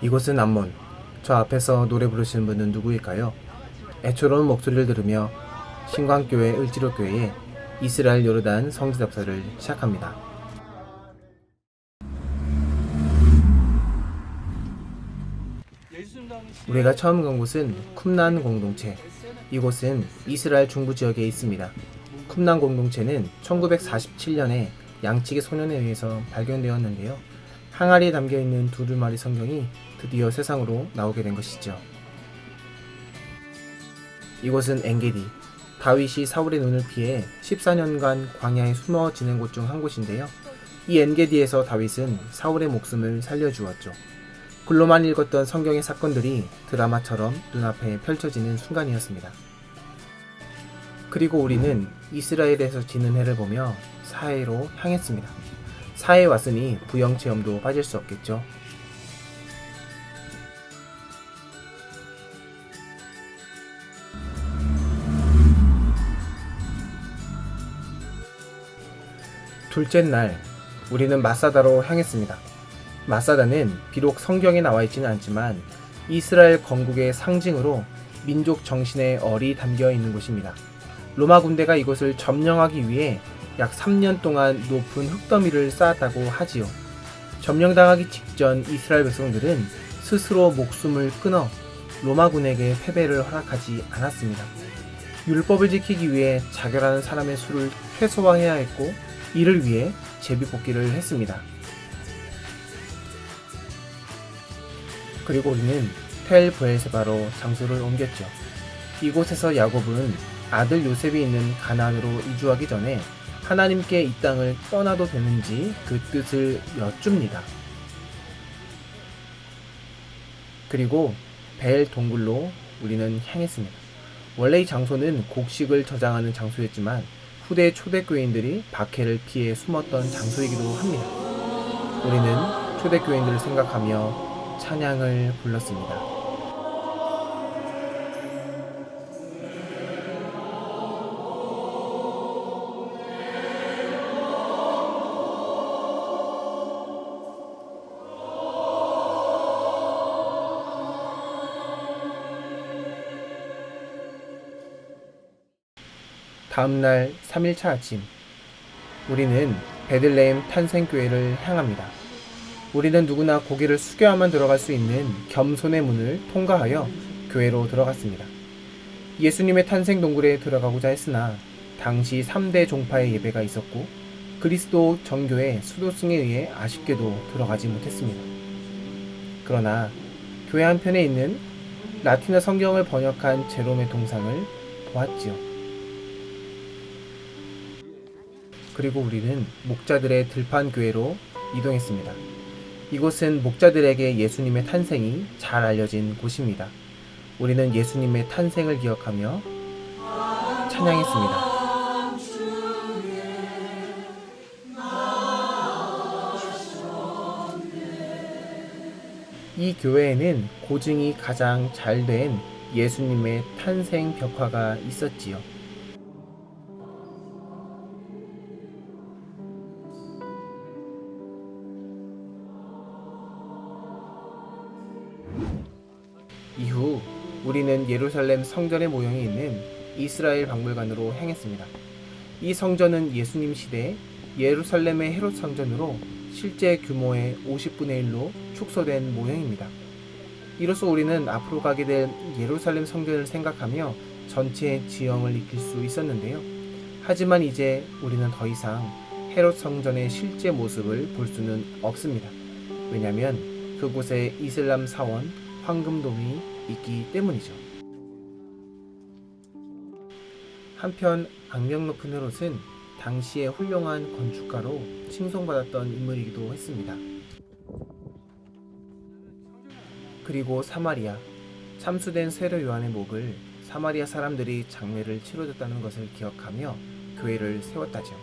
이곳은 암몬. 저 앞에서 노래 부르시는 분은 누구일까요? 애초로운 목소리를 들으며 신광교회 을지로교회에 이스라엘 요르단 성지답사를 시작합니다. 우리가 처음 간 곳은 쿰난 공동체. 이곳은 이스라엘 중부 지역에 있습니다. 쿰난 공동체는 1947년에 양측의 소년에 의해서 발견되었는데요. 항아리에 담겨 있는 두루마리 성경이 드디어 세상으로 나오게 된 것이죠. 이곳은 엔게디. 다윗이 사울의 눈을 피해 14년간 광야에 숨어 지낸 곳 중 한 곳인데요. 이 엔게디에서 다윗은 사울의 목숨을 살려주었죠. 글로만 읽었던 성경의 사건들이 드라마처럼 눈앞에 펼쳐지는 순간이었습니다. 그리고 우리는 이스라엘에서 지는 해를 보며 사해로 향했습니다. 사해에 왔으니 부영 체험도 빠질 수 없겠죠. 둘째 날, 우리는 마사다로 향했습니다. 마사다는 비록 성경에 나와 있지는 않지만 이스라엘 건국의 상징으로 민족 정신의 얼이 담겨 있는 곳입니다. 로마 군대가 이곳을 점령하기 위해 약 3년 동안 높은 흙더미를 쌓았다고 하지요. 점령당하기 직전 이스라엘 백성들은 스스로 목숨을 끊어 로마군에게 패배를 허락하지 않았습니다. 율법을 지키기 위해 자결하는 사람의 수를 최소화해야 했고 이를 위해 제비 뽑기를 했습니다. 그리고 우리는 텔 부엘세바로 장소를 옮겼죠. 이곳에서 야곱은 아들 요셉이 있는 가나안으로 이주하기 전에 하나님께 이 땅을 떠나도 되는지 그 뜻을 여쭙니다. 그리고 벨 동굴로 우리는 향했습니다. 원래 이 장소는 곡식을 저장하는 장소였지만 후대 초대교인들이 박해를 피해 숨었던 장소이기도 합니다. 우리는 초대교인들을 생각하며 찬양을 불렀습니다. 다음날 3일차 아침, 우리는 베들레헴 탄생교회를 향합니다. 우리는 누구나 고개를 숙여야만 들어갈 수 있는 겸손의 문을 통과하여 교회로 들어갔습니다. 예수님의 탄생 동굴에 들어가고자 했으나 당시 3대 종파의 예배가 있었고 그리스도 정교의 수도승에 의해 아쉽게도 들어가지 못했습니다. 그러나 교회 한편에 있는 라틴어 성경을 번역한 제롬의 동상을 보았지요. 그리고 우리는 목자들의 들판 교회로 이동했습니다. 이곳은 목자들에게 예수님의 탄생이 잘 알려진 곳입니다. 우리는 예수님의 탄생을 기억하며 찬양했습니다. 이 교회에는 고증이 가장 잘 된 예수님의 탄생 벽화가 있었지요. 이후 우리는 예루살렘 성전의 모형이 있는 이스라엘 박물관으로 향했습니다. 이 성전은 예수님 시대 예루살렘의 헤롯 성전으로 실제 규모의 50분의 1로 축소된 모형입니다. 이로써 우리는 앞으로 가게 될 예루살렘 성전을 생각하며 전체 지형을 익힐 수 있었는데요. 하지만 이제 우리는 더 이상 헤롯 성전의 실제 모습을 볼 수는 없습니다. 왜냐하면 그곳에 이슬람 사원 황금돔이 있기 때문이죠. 한편 악명 높은 헤롯은 당시의 훌륭한 건축가로 칭송받았던 인물이기도 했습니다. 그리고 사마리아 참수된 세례 요한의 목을 사마리아 사람들이 장례를 치러줬다는 것을 기억하며 교회를 세웠다죠.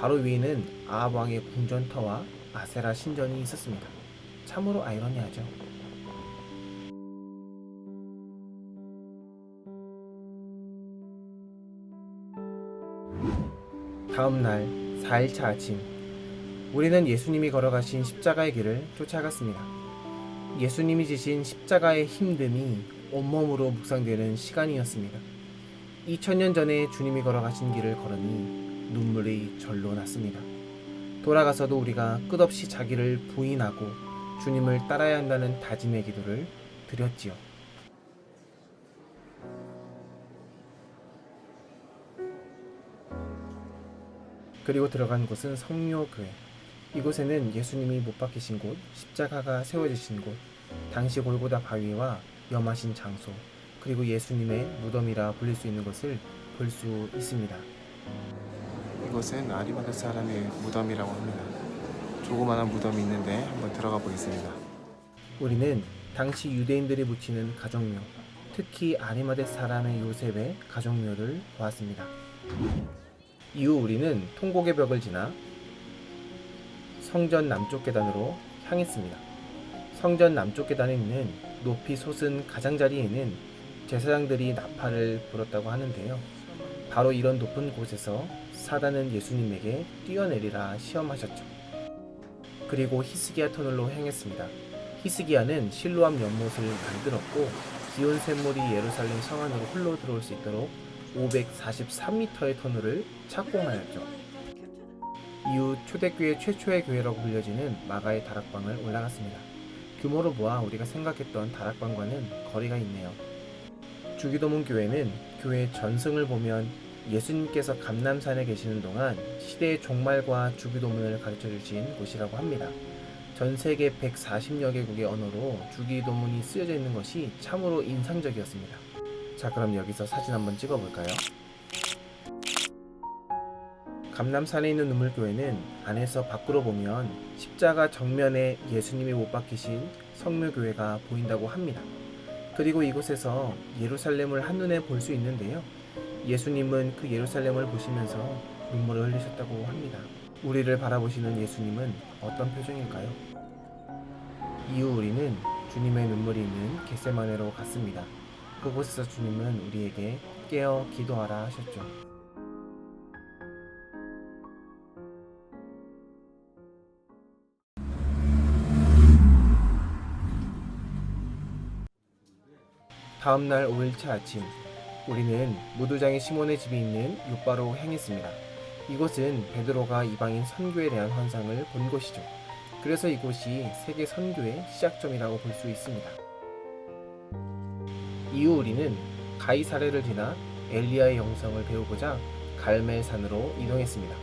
바로 위에는 아합 왕의 궁전터와 아세라 신전이 있었습니다. 참으로 아이러니하죠. 다음 날 4일차 아침 우리는 예수님이 걸어가신 십자가의 길을 쫓아갔습니다. 예수님이 지신 십자가의 힘듦이 온몸으로 묵상되는 시간이었습니다. 2000년 전에 주님이 걸어가신 길을 걸으니 눈물이 절로 났습니다. 돌아가서도 우리가 끝없이 자기를 부인하고 주님을 따라야 한다는 다짐의 기도를 드렸지요. 그리고 들어간 곳은 성묘교회. 이곳에는 예수님이 못 박히신 곳, 십자가가 세워지신 곳, 당시 골고다 바위와 염하신 장소, 그리고 예수님의 무덤이라 불릴 수 있는 것을 볼 수 있습니다. 이곳은 아리마드 사람의 무덤이라고 합니다. 조그마한 무덤이 있는데 한번 들어가 보겠습니다. 우리는 당시 유대인들이 묻히는 가족묘, 특히 아리마대 사람의 요셉의 가족묘를 보았습니다. 이후 우리는 통곡의 벽을 지나 성전 남쪽 계단으로 향했습니다. 성전 남쪽 계단에 있는 높이 솟은 가장자리에는 제사장들이 나팔을 불었다고 하는데요. 바로 이런 높은 곳에서 사단은 예수님에게 뛰어내리라 시험하셨죠. 그리고 히스기야 터널로 향했습니다. 히스기야는 실로암 연못을 만들었고 기온 샘물이 예루살렘 성 안으로 흘러 들어올 수 있도록 543m의 터널을 착공하였죠. 이후 초대교회 최초의 교회라고 불려지는 마가의 다락방을 올라갔습니다. 규모로 보아 우리가 생각했던 다락방과는 거리가 있네요. 주기도문 교회는 교회 전승을 보면 예수님께서 감남산에 계시는 동안 시대의 종말과 주기도문을 가르쳐 주신 곳이라고 합니다. 전 세계 140여 개국의 언어로 주기도문이 쓰여져 있는 것이 참으로 인상적이었습니다. 자, 그럼 여기서 사진 한번 찍어 볼까요? 감남산에 있는 눈물교회는 안에서 밖으로 보면 십자가 정면에 예수님이 못 박히신 성묘교회가 보인다고 합니다. 그리고 이곳에서 예루살렘을 한눈에 볼 수 있는데요. 예수님은 그 예루살렘을 보시면서 눈물을 흘리셨다고 합니다. 우리를 바라보시는 예수님은 어떤 표정일까요? 이후 우리는 주님의 눈물이 있는 겟세마네로 갔습니다. 그곳에서 주님은 우리에게 깨어 기도하라 하셨죠. 다음 날 5일차 아침, 우리는 무도장의 시몬의 집이 있는 요바로 향했습니다. 이곳은 베드로가 이방인 선교에 대한 환상을 본 곳이죠. 그래서 이곳이 세계 선교의 시작점이라고 볼 수 있습니다. 이후 우리는 가이사레를 지나 엘리야의 영성을 배우고자 갈멜산으로 이동했습니다.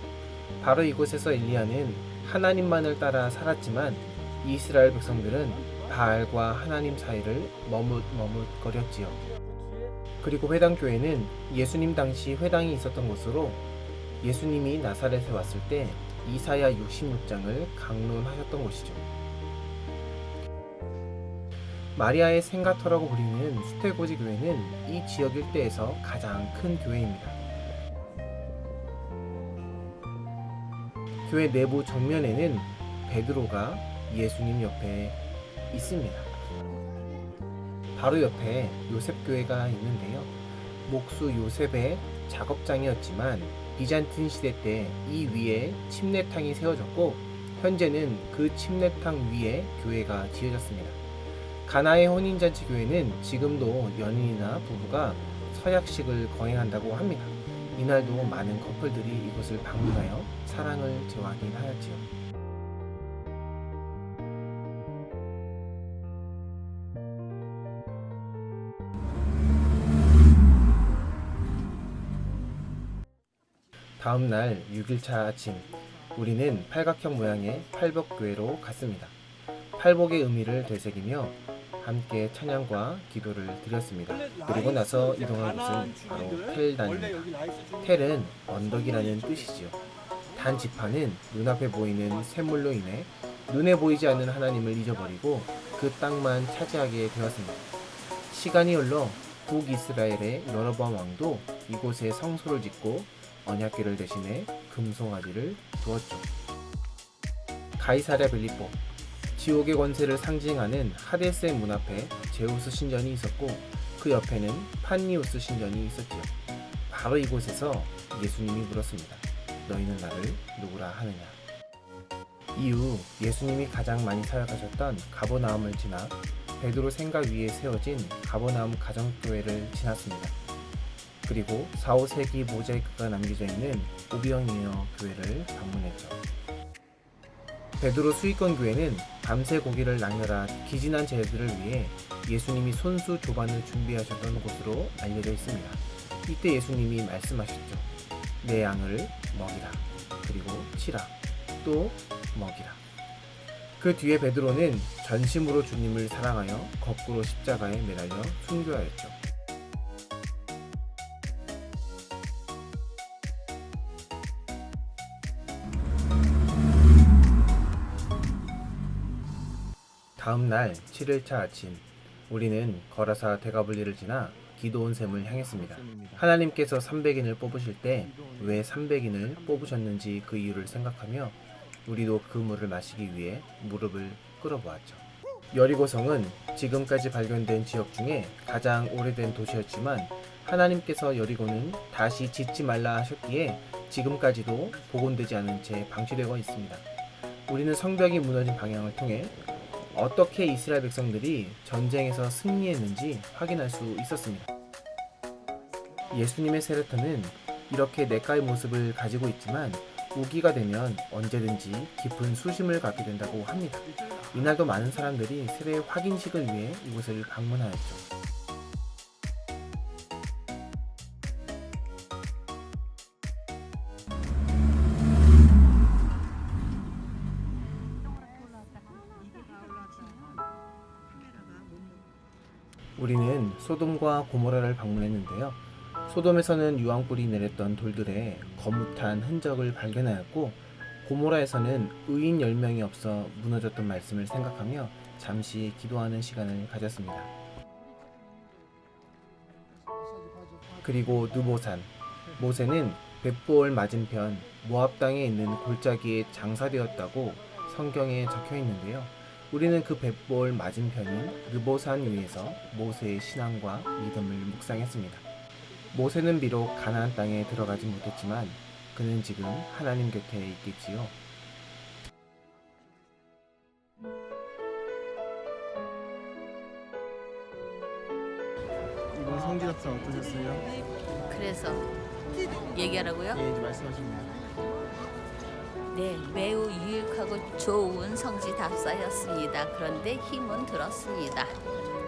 바로 이곳에서 엘리야는 하나님만을 따라 살았지만 이스라엘 백성들은 바알과 하나님 사이를 머뭇머뭇거렸지요. 그리고 회당 교회는 예수님 당시 회당이 있었던 곳으로 예수님이 나사렛에 왔을 때 이사야 66장을 강론하셨던 곳이죠. 마리아의 생가터라고 불리는 수테고지 교회는 이 지역 일대에서 가장 큰 교회입니다. 교회 내부 정면에는 베드로가 예수님 옆에 있습니다. 바로 옆에 요셉교회가 있는데요. 목수 요셉의 작업장이었지만 비잔틴 시대 때 이 위에 침례탕이 세워졌고 현재는 그 침례탕 위에 교회가 지어졌습니다. 가나의 혼인잔치 교회는 지금도 연인이나 부부가 서약식을 거행한다고 합니다. 이날도 많은 커플들이 이곳을 방문하여 사랑을 재확인하였지요. 다음 날 6일차 아침, 우리는 팔각형 모양의 팔복교회로 갔습니다. 팔복의 의미를 되새기며 함께 찬양과 기도를 드렸습니다. 그리고 나서 이동한 곳은 바로 텔단입니다. 텔은 언덕이라는 뜻이지요. 단 지파는 눈앞에 보이는 샘물로 인해 눈에 보이지 않는 하나님을 잊어버리고 그 땅만 차지하게 되었습니다. 시간이 흘러 북이스라엘의 여로보암 왕도 이곳에 성소를 짓고 언약궤를 대신해 금송아지를 두었죠. 가이사랴 빌리포 지옥의 권세를 상징하는 하데스의 문 앞에 제우스 신전이 있었고 그 옆에는 판니우스 신전이 있었지요. 바로 이곳에서 예수님이 물었습니다. 너희는 나를 누구라 하느냐? 이후 예수님이 가장 많이 사역하셨던 가버나움을 지나 베드로 생각 위에 세워진 가버나움 가정교회를 지났습니다. 그리고 4, 5세기 모자이크가 남겨져 있는 오비언이어 교회를 방문했죠. 베드로 수익권 교회는 밤새 고기를 낚느라 기진한 제자들을 위해 예수님이 손수 조반을 준비하셨던 곳으로 알려져 있습니다. 이때 예수님이 말씀하셨죠. 내 양을 먹이라. 그리고 치라. 또 먹이라. 그 뒤에 베드로는 전심으로 주님을 사랑하여 거꾸로 십자가에 매달려 순교하였죠. 다음 날 7일차 아침 우리는 거라사 대가블리를 지나 기도온 샘을 향했습니다. 하나님께서 300인을 뽑으실 때 왜 300인을 뽑으셨는지 그 이유를 생각하며 우리도 그 물을 마시기 위해 무릎을 꿇어보았죠. 여리고성은 지금까지 발견된 지역 중에 가장 오래된 도시였지만 하나님께서 여리고는 다시 짓지 말라 하셨기에 지금까지도 복원되지 않은 채 방치되고 있습니다. 우리는 성벽이 무너진 방향을 통해 어떻게 이스라엘 백성들이 전쟁에서 승리했는지 확인할 수 있었습니다. 예수님의 세례터는 이렇게 내과의 모습을 가지고 있지만 우기가 되면 언제든지 깊은 수심을 갖게 된다고 합니다. 이날도 많은 사람들이 세례 확인식을 위해 이곳을 방문하였죠. 소돔과 고모라를 방문했는데요. 소돔에서는 유황불이 내렸던 돌들에 거뭇한 흔적을 발견하였고 고모라에서는 의인 10명이 없어 무너졌던 말씀을 생각하며 잠시 기도하는 시간을 가졌습니다. 그리고 누보산 모세는 벳보올 맞은편 모압 땅에 있는 골짜기에 장사되었다고 성경에 적혀 있는데요. 우리는 그 벳보올 맞은편인 느보산 위에서 모세의 신앙과 믿음을 묵상했습니다. 모세는 비록 가나안 땅에 들어가지 못했지만 그는 지금 하나님 곁에 있겠지요. 이번 성지 답사 어떠셨어요? 그래서 얘기하라고요? 예, 이제 말씀하십니다. 네, 매우 유익하고 좋은 성지 답사였습니다. 그런데 힘은 들었습니다.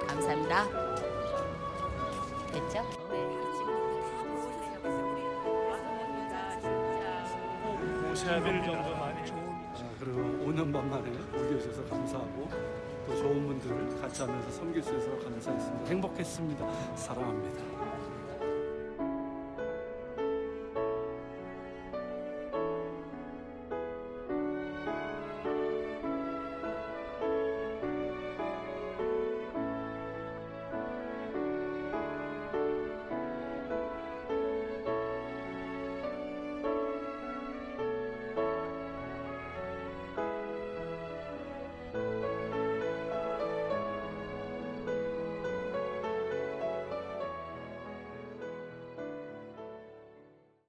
감사합니다. 됐죠? 아, 그리고 5년 반 만에 오게 해주셔서 감사하고 또 좋은 분들을 같이 하면서 섬길 수 있어서 감사했습니다. 행복했습니다. 사랑합니다.